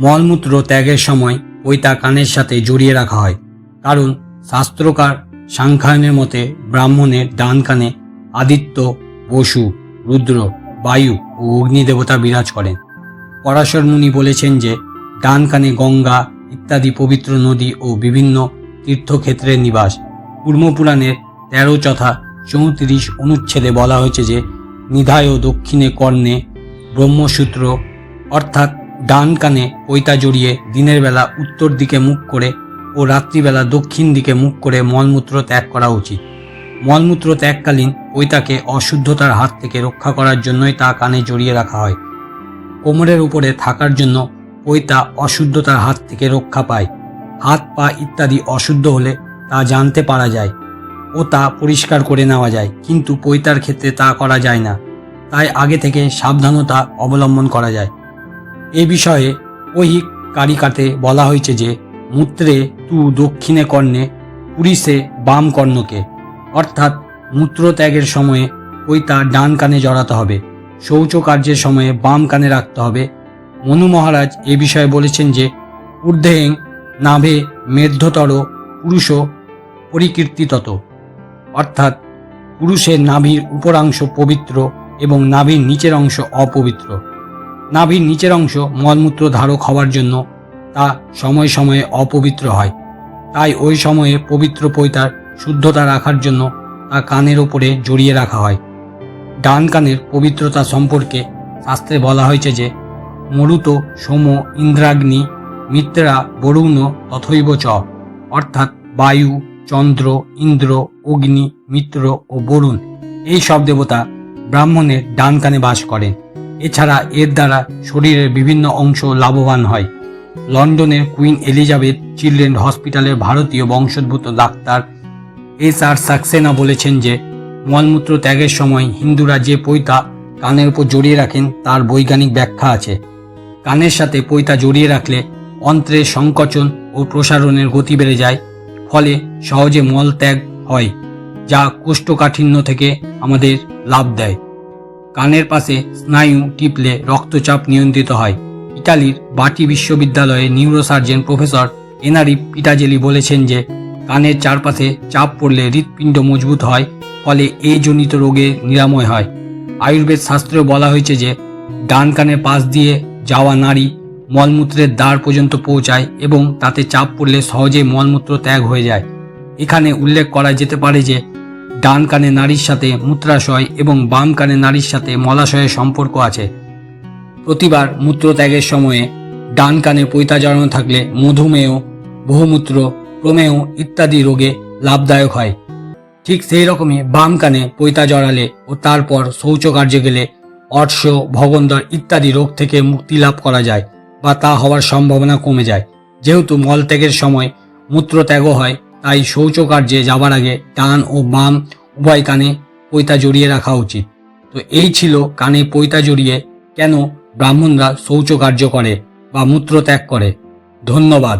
মলমূত্র ত্যাগের সময় পৈতা কানের সাথে জড়িয়ে রাখা হয়। কারণ শাস্ত্রকার সাংখ্যায়নের মতে ব্রাহ্মণের ডান কানে আদিত্য, বসু, রুদ্র, বায়ু ও অগ্নি দেবতা বিরাজ করেন। পরাশর মুনি বলেছেন যে, ডান কানে গঙ্গা, ইত্যাদি পবিত্র নদী ও বিভিন্ন তীর্থক্ষেত্রের নিবাস। কুর্মপুরাণের তেরো চথা চৌত্রিশ অনুচ্ছেদে বলা হয়েছে যে, নিধায় ও দক্ষিণে কর্ণে ব্রহ্মসূত্র, অর্থাৎ ডান কানে পৈতা জড়িয়ে দিনের বেলা উত্তর দিকে মুখ করে ও রাত্রিবেলা দক্ষিণ দিকে মুখ করে মলমূত্র ত্যাগ করা উচিত। মলমূত্র ত্যাগকালীন পৈতাকে অশুদ্ধতার হাত থেকে রক্ষা করার জন্যই তা কানে জড়িয়ে রাখা হয়। কোমরের উপরে থাকার জন্য পৈতা অশুদ্ধতার হাত থেকে রক্ষা পায়। হাত, পা ইত্যাদি অশুদ্ধ হলে তা জানতে পারা যায় ও তা পরিষ্কার করে নেওয়া যায়, কিন্তু পৈতার ক্ষেত্রে তা করা যায় না। তাই আগে থেকে সাবধানতা অবলম্বন করা যায়। এ বিষয়ে ঐহিক কারিকাতে বলা হয়েছে যে, মূত্রে তু দক্ষিণে কর্ণে পুরিসে বাম কর্ণকে। অর্থাৎ মূত্র ত্যাগের সময়ে পৈতা ডান কানে জড়াতে হবে। শৌচ কার্যের সময়ে বাম কানে রাখতে হবে। মনু মহারাজ এ বিষয়ে বলেছেন যে, ঊর্ধ্বেং নাভে মেধ্যতর পুরুষ পরিকীর্তিতত। অর্থাৎ পুরুষের নাভির উপরাংশ পবিত্র এবং নাভির নিচের অংশ অপবিত্র। নাভির নিচের অংশ মলমূত্র ধারক হওয়ার জন্য তা সময় সময়ে অপবিত্র হয়। তাই ওই সময়ে পবিত্র পৈতার শুদ্ধতা রাখার জন্য তা কানের ওপরে জড়িয়ে রাখা হয়। ডান কানের পবিত্রতা সম্পর্কে শাস্ত্রে বলা হয়েছে যে, মরুত সোম ইন্দ্রাগ্নি মিত্রা বরুণ তথৈব চ। অর্থাৎ বায়ু, চন্দ্র, ইন্দ্র, অগ্নি, মিত্র ও বরুণ। এই সব দেবতা ব্রাহ্মণের ডান কানে বাস করেন। এছাড়া এর দ্বারা শরীরের বিভিন্ন অংশ লাভবান হয়। লন্ডনের কুইন এলিজাবেথ চিলড্রেন হসপিটালের ভারতীয় বংশোদ্ভূত ডাক্তার এস আর সাক্সেনা বলেছেন যে, মলমূত্র ত্যাগের সময় হিন্দুরা যে পৈতা কানের উপর জড়িয়ে রাখেন, তার বৈজ্ঞানিক ব্যাখ্যা আছে। কানের সাথে পৈতা জড়িয়ে রাখলে অন্ত্রের সংকোচন ও প্রসারণের গতি বেড়ে যায়, ফলে সহজে মল ত্যাগ হয়, যা কোষ্ঠকাঠিন্য থেকে আমাদের লাভ দেয়। কানের পাশে স্নায়ু টিপলে রক্তচাপ নিয়ন্ত্রিত হয়। ইটালির বাটি বিশ্ববিদ্যালয়ে নিউরোসার্জন প্রফেসর এনারি পিটাজেলি বলেছেন যে, কানের চারপাশে চাপ পড়লে হৃৎপিণ্ড মজবুত হয়, ফলে এ জনিত রোগে নিরাময় হয়। আয়ুর্বেদ শাস্ত্রেও বলা হয়েছে যে, ডান কানের পাশ দিয়ে যাওয়া নারী মলমূত্রের দ্বার পর্যন্ত পৌঁছায় এবং তাতে চাপ পড়লে সহজেই মলমূত্র ত্যাগ হয়ে যায়। এখানে উল্লেখ করা যেতে পারে যে ডান কানে নারীর সাথে মূত্রাশয় এবং বাম কানে নারীর সাথে মলাশয়ের সম্পর্ক আছে। প্রতিবার মূত্রত্যাগের সময়ে ডান কানে পৈতা জড়ানো থাকলে মধুমেহ, বহুমূত্র, প্রমেহ ইত্যাদি রোগে লাভদায়ক হয়। ঠিক সেই রকমই বাম কানে পৈতা জড়ালে ও তারপর শৌচকার্যে গেলে অর্শ, ভগন্দর ইত্যাদি রোগ থেকে মুক্তি লাভ করা যায় বা তা হওয়ার সম্ভাবনা কমে যায়। যেহেতু মলত্যাগের সময় মূত্রত্যাগও হয় তাই শৌচকার্যে যাবার আগে ডান ও বাম উভয় কানে পৈতা জড়িয়ে রাখা উচিত। তো এই ছিল কানে পৈতা জড়িয়ে কেন ব্রাহ্মণরা শৌচকার্য করে বা মূত্র ত্যাগ করে। ধন্যবাদ।